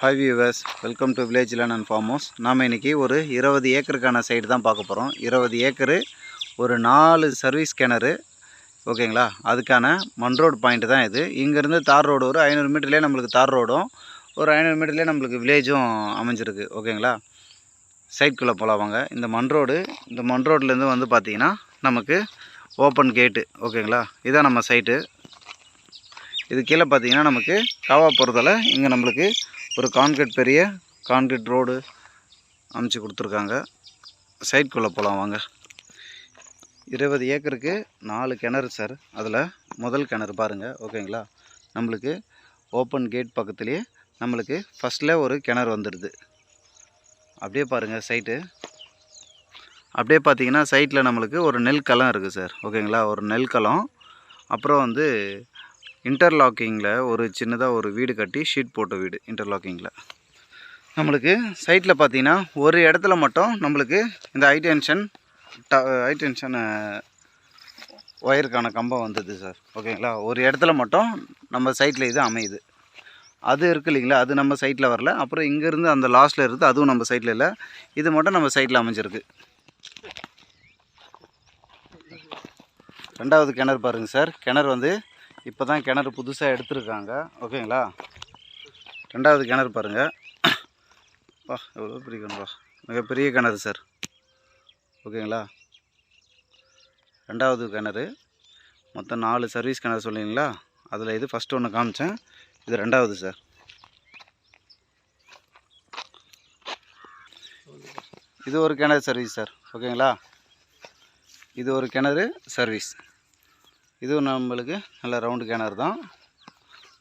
Hi viewers welcome to village lane and farm house நாம் இன்றைக்கி ஒரு இருபது ஏக்கருக்கான சைடு தான் பார்க்க போகிறோம் இருபது ஏக்கரு ஒரு நாலு சர்வீஸ் கிணறு ஓகேங்களா அதுக்கான மண் ரோடு பாயிண்ட் தான் இது. இங்கேருந்து தார் ரோடு ஒரு ஐநூறு மீட்டர்லேயே நம்மளுக்கு தார் ரோடும் ஒரு ஐநூறு மீட்டர்லேயே நம்மளுக்கு வில்லேஜும் அமைஞ்சிருக்கு ஓகேங்களா சைட்குள்ளே போகலாம் வாங்க. இந்த மண் ரோடு இந்த மண் ரோட்லேருந்து வந்து பார்த்திங்கன்னா நமக்கு ஓப்பன் கேட்டு ஓகேங்களா இதான் நம்ம சைட்டு இது கீழே பார்த்தீங்கன்னா நமக்கு காவா போகிறதால இங்கே நம்மளுக்கு ஒரு கான்கிரீட் பெரிய கான்கிரீட் ரோடு அமைச்சு கொடுத்துருக்காங்க. சைட்குள்ளே போகலாம் வாங்க. இருபது ஏக்கருக்கு நாலு கிணறு சார். அதில் முதல் கிணறு பாருங்கள் ஓகேங்களா? நம்மளுக்கு ஓப்பன் கேட் பக்கத்துலேயே நம்மளுக்கு ஃபஸ்ட்டில் ஒரு கிணறு வந்துடுது அப்படியே பாருங்கள் சைட்டு அப்படியே பார்த்தீங்கன்னா சைட்டில் நம்மளுக்கு ஒரு நெல் களம் இருக்குது சார். ஓகேங்களா? ஒரு நெல் களம் அப்புறம் வந்து இன்டர்லாக்கிங்கில் ஒரு சின்னதாக ஒரு வீடு கட்டி ஷீட் போட்ட வீடு இன்டர்லாக்கிங்கில். நம்மளுக்கு சைட்டில் பார்த்தீங்கன்னா ஒரு இடத்துல மட்டும் நம்மளுக்கு இந்த ஹைடென்ஷன் ட ஹைடென்ஷன் ஒயருக்கான கம்பம் வந்தது சார். ஓகேங்களா? ஒரு இடத்துல மட்டும் நம்ம சைட்டில் இது அமையுது. அது இருக்கு இல்லைங்களா? அது நம்ம சைட்டில் வரல. அப்புறம் இங்கேருந்து அந்த லாஸ்ட்டில் இருக்குது. அதுவும் நம்ம சைட்டில் இல்லை. இது மட்டும் நம்ம சைட்டில் அமைஞ்சிருக்கு. ரெண்டாவது கிணறு பாருங்கள் சார். கிணறு வந்து இப்போ தான் கிணறு புதுசாக எடுத்துருக்காங்க. ஓகேங்களா? ரெண்டாவது கிணறு பாருங்கள் பா எவ்வளோ பெரிய கிணறுப்பா மிகப்பெரிய கிணறு சார் ஓகேங்களா? ரெண்டாவது கிணறு. மொத்தம் நாலு சர்வீஸ் கிணறு சொல்லிங்களா அதில் இது ஃபஸ்ட்டு ஒன்று காமிச்சேன். இது ரெண்டாவது சார் இது ஒரு கிணறு சர்வீஸ் சார் ஓகேங்களா? இது ஒரு கிணறு சர்வீஸ் இதுவும் நம்மளுக்கு நல்ல ரவுண்டு கிணறு தான்.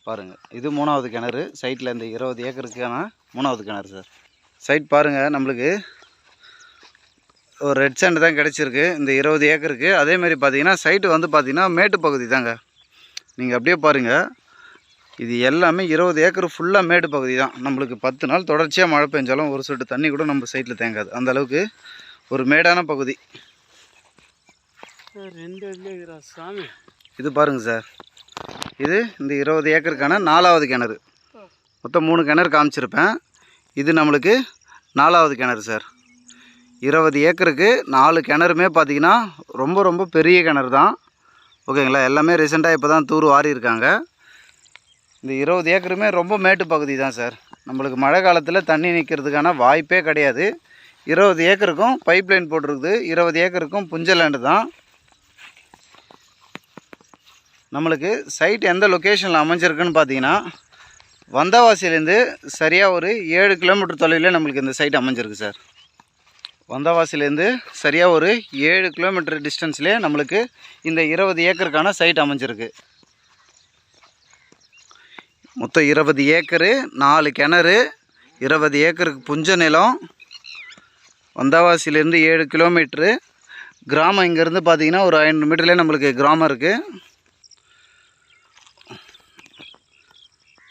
பாருங்கள் இது மூணாவது கிணறு. சைட்டில் இந்த இருபது ஏக்கருக்கான மூணாவது கிணறு சார். சைட் பாருங்கள் நம்மளுக்கு ஒரு ரெட் சேண்டு தான் கிடச்சிருக்கு. இந்த இருபது ஏக்கருக்கு. அதேமாரி பார்த்தீங்கன்னா சைட்டு வந்து பார்த்திங்கன்னா மேட்டு பகுதி தாங்க. நீங்கள் அப்படியே பாருங்கள் இது எல்லாமே இருபது ஏக்கர் ஃபுல்லாக மேடு பகுதி தான். நம்மளுக்கு பத்து நாள் தொடர்ச்சியாக மழை பெஞ்சாலும் ஒரு சொட்டு தண்ணி கூட நம்ம சைட்டில் தேங்காது. அந்தளவுக்கு ஒரு மேடான பகுதி. ரெண்டு சாமி. இது பாருங்கள் சார். இது இந்த இருபது ஏக்கருக்கான நாலாவது கிணறு. மொத்தம் மூணு கிணறு காமிச்சிருப்பேன். இது நம்மளுக்கு நாலாவது கிணறு சார். இருபது ஏக்கருக்கு நாலு கிணறுமே பார்த்தீங்கன்னா ரொம்ப ரொம்ப பெரிய கிணறு தான். ஓகேங்களா? எல்லாமே ரீசெண்டாக இப்போ தான் தூர் வாரி இருக்காங்க. இந்த இருபது ஏக்கருமே ரொம்ப மேட்டு பகுதி தான் சார். நம்மளுக்கு மழை காலத்தில் தண்ணி நிற்கிறதுக்கான வாய்ப்பே கிடையாது. இருபது ஏக்கருக்கும் பைப் லைன் போட்டிருக்குது. இருபது ஏக்கருக்கும் புஞ்ச லேண்டு தான். நம்மளுக்கு சைட் எந்த லொக்கேஷனில் அமைஞ்சிருக்குன்னு பார்த்தீங்கன்னா வந்தவாசிலேருந்து சரியாக ஒரு ஏழு கிலோமீட்டர் தொலைவில் நம்மளுக்கு இந்த சைட் அமைஞ்சிருக்கு சார் வந்தவாசிலேருந்து சரியாக ஒரு ஏழு கிலோமீட்டர் டிஸ்டன்ஸ்லேயே நம்மளுக்கு இந்த இருபது ஏக்கருக்கான சைட் அமைஞ்சிருக்கு. மொத்தம் இருபது ஏக்கரு நாலு கிணறு இருபது ஏக்கருக்கு புஞ்ச நிலம் வந்தவாசிலேருந்து ஏழு கிலோமீட்ரு கிராமம் இங்கேருந்து பார்த்தீங்கன்னா ஒரு ஐநூறு மீட்டர்லேயே நம்மளுக்கு கிராமம் இருக்குது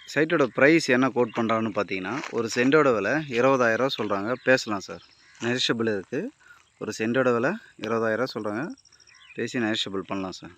சைட்டோட ப்ரைஸ் என்ன கோட் பண்ணுறான்னு பார்த்தீங்கன்னா ஒரு சென்டோட விலை இருபதாயிரரூவா சொல்கிறாங்க பேசலாம் சார் நெரிஷபிள் இருக்குது ஒரு சென்டோட விலை இருபதாயிரரூவா சொல்கிறாங்க பேசி நெரிஷபிள் பண்ணலாம் சார்